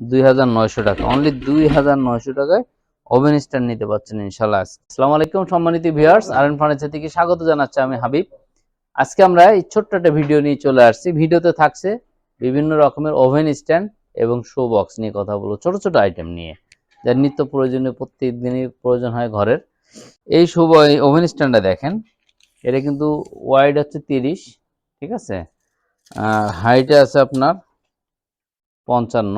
দুই হাজার নয়শো টাকা। অনলি দুই হাজার নয়শো টাকায় ওভেন স্ট্যান্ড নিতে পারছেন ইনশাল্লাহ আসসালামু আলাইকুম সম্মানিত ভিউয়ার্স আরএন ফার্নিচার থেকে স্বাগত জানাচ্ছি আমি হাবিব। আজকে আমরা এই ছোট্ট একটা ভিডিও নিয়ে চলে আসছি। ভিডিওতে থাকছে বিভিন্ন রকমের ওভেন স্ট্যান্ড এবং শো বক্স নিয়ে কথা বলব, ছোট ছোট আইটেম নিয়ে। যার নিত্য প্রয়োজনীয় প্রত্যেক দিনই প্রয়োজন হয় ঘরের। এই শো ওভেন স্ট্যান্ডটা দেখেন, এটা কিন্তু ওয়াইড হচ্ছে তিরিশ, ঠিক আছে? হাইটে আছে আপনার পঞ্চান্ন।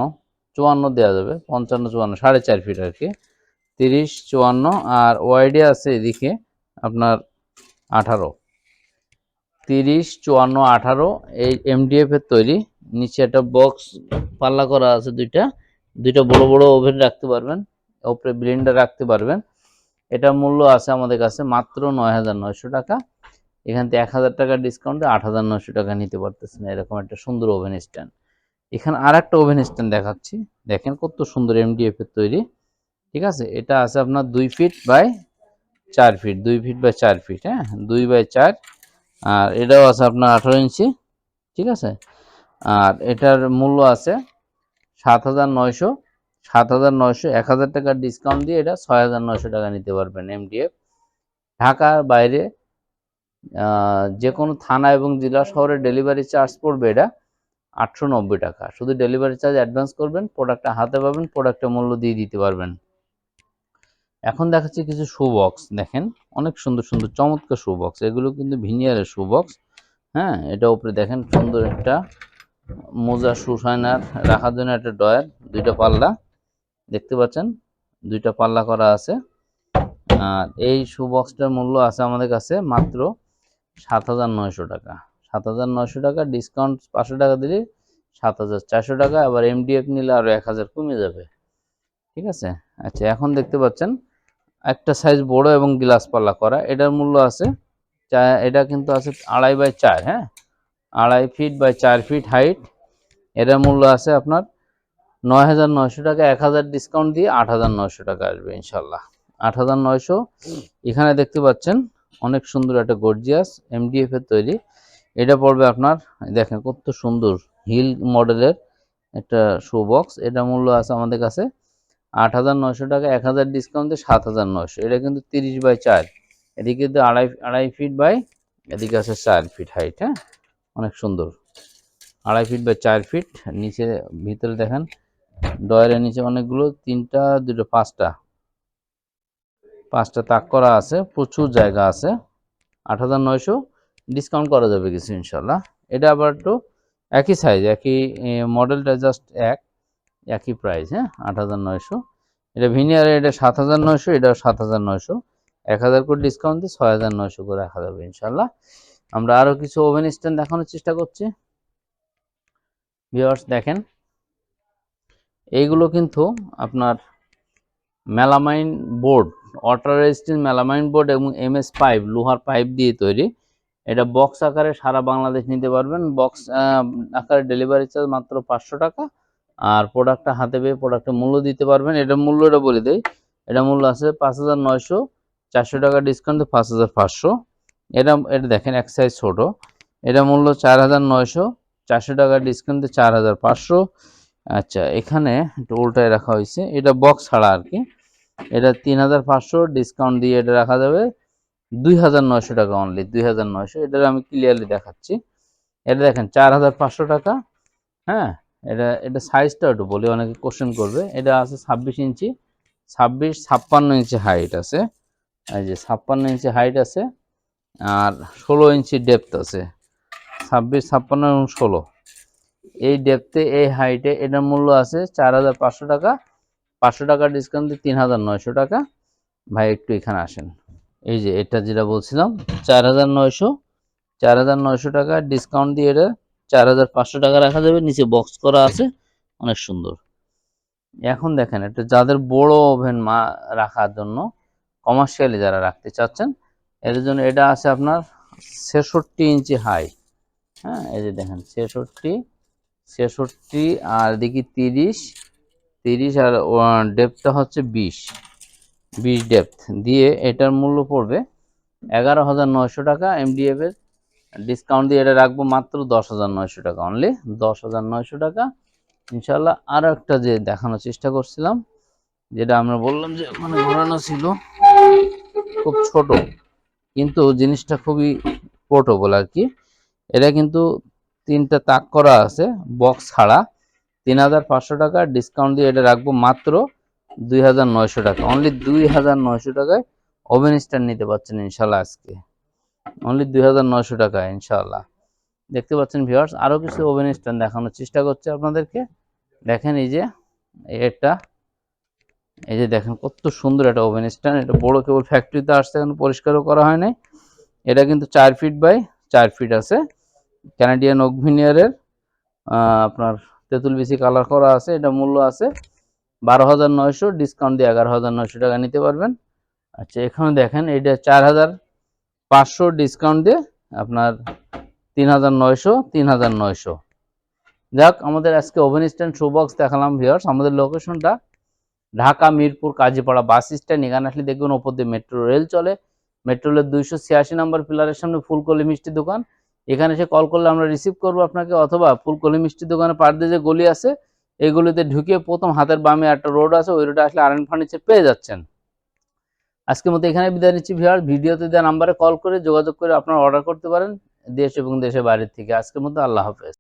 চুয়ান্ন দেওয়া যাবে, পঞ্চান্ন, চুয়ান্ন, সাড়ে চার ফিট আর কি তিরিশ, চুয়ান্ন, আর ওয়াইডে আছে এদিকে আপনার আঠারো। তিরিশ, চুয়ান্ন, আঠারো, এই এমডিএফ এর তৈরি। নিচে একটা বক্স পাল্লা করা আছে দুইটা। দুইটা বড় বড় ওভেন রাখতে পারবেন, ওপরে ব্লেন্ডার রাখতে পারবেন। এটা মূল্য আছে আমাদের কাছে মাত্র নয় হাজার নয়শো টাকা। এখান থেকে এক হাজার টাকা ডিসকাউন্টে আট হাজার নয়শো টাকা নিতে পারতেছেন, এরকম একটা সুন্দর ওভেন স্ট্যান্ড এখানে আর একটা ওভেন স্ট্যান্ড দেখাচ্ছি। দেখেন কত সুন্দর এমডিএফ এর তৈরি। ঠিক আছে? এটা আছে আপনার দুই ফিট বাই চার ফিট। দুই ফিট বাই চার ফিট হ্যাঁ? দুই বাই চার। আর এটাও আছে আপনার আঠারো ইঞ্চি। ঠিক আছে? আর এটার মূল্য আছে সাত হাজার নয়শো, সাত হাজার নয়শো, এক হাজার টাকার ডিসকাউন্ট দিয়ে এটা ছয় হাজার নয়শো টাকা নিতে পারবেন এমডিএফ ঢাকার বাইরে যে কোনো থানা এবং জেলা শহরে ডেলিভারি চার্জ পড়বে এটা। আটশো নব্বই টাকা। শুধু ডেলিভারি চার্জ অ্যাডভান্স করবেন প্রোডাক্টটা হাতে পাবেন প্রোডাক্টের মূল্য দিয়ে দিতে পারবেন। এখন দেখাচ্ছি কিছু শু বক্স দেখেন। অনেক সুন্দর সুন্দর, চমৎকার শু বক্স এগুলো কিন্তু ভিনিয়ারের শু বক্স হ্যাঁ এটা উপরে দেখেন সুন্দর একটা মোজা সুসাইনার রাখার জন্য একটা ডয়ার দুইটা পাল্লা। দেখতে পাচ্ছেন? দুইটা পাল্লা করা আছে। আর এই শু বক্সটার মূল্য আছে আমাদের কাছে মাত্র সাত হাজার নয়শো টাকা। সাত হাজার নশো টাকা ডিসকাউন্ট পাঁচশো টাকা দিলে সাত হাজার চারশো টাকা, আবার এমডিএফ নিলে আরও এক হাজার কমে যাবে। ঠিক আছে? আচ্ছা এখন দেখতে পাচ্ছেন, একটা সাইজ বড় এবং গ্লাস পাল্লা করা। এটার মূল্য আছে এটা কিন্তু আছে আড়াই বাই চার হ্যাঁ? আড়াই ফিট বাই চার ফিট হাইট এটার মূল্য আছে আপনার নয় হাজার নয়শো টাকা, এক হাজার ডিসকাউন্ট দিয়ে আট হাজার নয়শো টাকা আসবে ইনশাল্লাহ আট হাজার নয়শো, এখানে দেখতে পাচ্ছেন, অনেক সুন্দর একটা গর্জিয়াস এমডিএফ এর তৈরি। এটা পড়বে আপনার, দেখেন কত সুন্দর হিল মডেলের একটা শো বক্স এটা মূল্য আছে আমাদের কাছে আট হাজার নয়শো টাকা, এক হাজার ডিসকাউন্ট সাত হাজার নয়শো। এটা কিন্তু তিরিশ বাই চার। এদিকে কিন্তু আড়াই আড়াই ফিট বাই, এদিকে আছে চার ফিট হাইট হ্যাঁ? অনেক সুন্দর। আড়াই ফিট বাই চার ফিট নিচে, ভিতরে দেখেন, ডয়ারের নিচে অনেকগুলো, তিনটা, দুটো, পাঁচটা। পাঁচটা তাক করা আছে, প্রচুর জায়গা আছে। আট হাজার নয়শো ডিসকাউন্ট করা যাবে কিছু ইনশাল্লাহ এটা আবার একটু একই সাইজ একই মডেলটা জাস্ট এক, একই প্রাইস হ্যাঁ? আট হাজার নয়শো। এটা ভিনিয়ারে এটা সাত হাজার নয়শো এটা সাত হাজার নয়শো। এক হাজার করে ডিসকাউন্ট দিয়ে ছয় হাজার নয়শো করে রাখা যাবে ইনশাল্লাহ আমরা আরও কিছু ওভেন স্ট্যান্ড দেখানোর চেষ্টা করছি। ভিউয়ার্স দেখেন। এইগুলো কিন্তু আপনার melamine board water resistant melamine board এবং এমএস পাইপ লোহার পাইপ দিয়ে তৈরি। এটা বক্স আকারে সারা বাংলাদেশ নিতে পারবেন। বক্স আকারে ডেলিভারি চার্জ মাত্র পাঁচশো টাকা। আর প্রোডাক্টটা হাতে পেয়ে প্রোডাক্টের মূল্য দিতে পারবেন। এটার মূল্যটা বলে দেয় এটা মূল্য আছে পাঁচ হাজার নয়শো, চারশো টাকা ডিসকাউন্টে পাঁচ হাজার পাঁচশো। এটা এটা দেখেন এক সাইজ ছোটো। এটা মূল্য চার হাজার নয়শো, চারশো টাকা ডিসকাউন্টে চার হাজার পাঁচশো। আচ্ছা এখানে একটু উল্টায় রাখা হয়েছে। এটা বক্স ছাড়া আর কি। এটা তিন হাজার পাঁচশো ডিসকাউন্ট দিয়ে এটা রাখা যাবে। দুই হাজার নয়শো টাকা অনলি দুই হাজার নয়শো। এটা আমি ক্লিয়ারলি দেখাচ্ছি। এটা দেখেন, চার হাজার পাঁচশো টাকা। হ্যাঁ এটা এটা সাইজটা একটু বলি, অনেকে কোশ্চেন করবে। এটা আছে ছাব্বিশ ইঞ্চি, ছাব্বিশ, ছাপ্পান্ন ইঞ্চি হাইট আছে। এই যে ছাপ্পান্ন ইঞ্চি হাইট আছে, আর ষোলো ইঞ্চি ডেপথ আছে। ছাব্বিশ, ছাপ্পান্ন এবং ষোলো। এই ডেপথে এই হাইটে এটার মূল্য আছে চার হাজার পাঁচশো টাকা। পাঁচশো টাকা ডিসকাউন্ট দিয়ে তিন হাজার নয়শো টাকা। ভাই, একটু এখানে আসেন। এই যে এটা যেটা বলছিলাম, চার হাজার নয়শো, চার হাজার নয়শো টাকা ডিসকাউন্ট দিয়ে এটা চার হাজার পাঁচশো টাকা রাখা যাবে। নিচে বক্স করা আছে, অনেক সুন্দর। এখন দেখেন, এটা যাদের বড় ওভেন মা রাখার জন্য কমার্শিয়ালি যারা রাখতে চাচ্ছেন এর জন্য এটা আছে আপনার ছেষট্টি ইঞ্চি হাই হ্যাঁ এই যে দেখেন, ছেষট্টি ছেষট্টি, আর দেখি তিরিশ তিরিশ আর ডেপটা হচ্ছে বিশ। বিশ ডেপথ দিয়ে এটার মূল্য পড়বে এগারো হাজার নয়শো টাকা এমডিএফ এর ডিসকাউন্ট দিয়ে এটা রাখব মাত্র দশ হাজার নয়শো টাকা অনলি দশ হাজার নয়শো টাকা। ইনশাল্লাহ আরও একটা যে দেখানোর চেষ্টা করছিলাম, যেটা আমরা বললাম যে ওখানে ঘোরানো ছিল খুব ছোট, কিন্তু জিনিসটা খুবই পোর্টেবল আর কি। এটা কিন্তু তিনটা তাক করা আছে বক্স ছাড়া। তিন হাজার পাঁচশো টাকা ডিসকাউন্ট দিয়ে এটা রাখব মাত্র দুই হাজার নয়শো টাকা। অনলি দুই হাজার নয়শো টাকায় ওভেন স্ট্যান্ড নিতে পারছেন ইনশাল্লাহ আজকে। অনলি দুই হাজার নয়শো টাকা ইনশাল্লাহ। দেখতে পাচ্ছেন ভিউয়ার্স আরও কিছু ওভেন স্ট্যান্ড দেখানোর চেষ্টা করছে আপনাদেরকে। দেখেন এই যে এটা এই যে দেখেন কত সুন্দর একটা ওভেন স্ট্যান্ড এটা বড় কেবল ফ্যাক্টরিতে আসছে এখন পরিষ্কারও করা হয় নাই এটা কিন্তু চার ফিট বাই চার ফিট আছে। ক্যানাডিয়ান ওকভিনিয়ারের আপনার তেঁতুল বিসি কালার করা আছে, এটা মূল্য আছে বারো হাজার নয়শো ডিসকাউন্ট দিয়ে এগারো হাজার নয়শো টাকা নিতে পারবেন। আচ্ছা এখানে দেখেন এটা চার হাজার পাঁচশো ডিসকাউন্ট দিয়ে আপনার তিন হাজার নয়শো, তিন হাজার নয়শো। যাক, আমাদের আজকে ওভেন স্ট্যান্ড শো বক্স দেখালাম ভিউয়ার্স আমাদের লোকেশনটা ঢাকা, মিরপুর, কাজীপাড়া বাস স্ট্যান্ড এখানে আসলে দেখবেন ওপর দিয়ে মেট্রো রেল চলে। মেট্রো রেলের দুইশো ছিয়াশি নম্বর পিলারের সামনে ফুলকলি মিষ্টি দোকান। এখানে এসে কল করলে আমরা রিসিভ করব আপনাকে, অথবা ফুলকলি মিষ্টি দোকানে পার দিয়ে যে গলি আছে এই গলিতে ঢুকে প্রথম হাতের বামে একটা রোড আছে, ওই রোডে আসলে আরেন ফার্নিচার পেয়ে যাচ্ছেন। আজকে মতো এখানে বিদায় নিচ্ছি ভিওয়ার ভিডিওতে দেওয়া নাম্বারে কল করে যোগাযোগ করে আপনারা অর্ডার করতে পারেন দেশ এবং দেশের বাইরের থেকে। আজকের মতো আল্লাহ হাফেজ।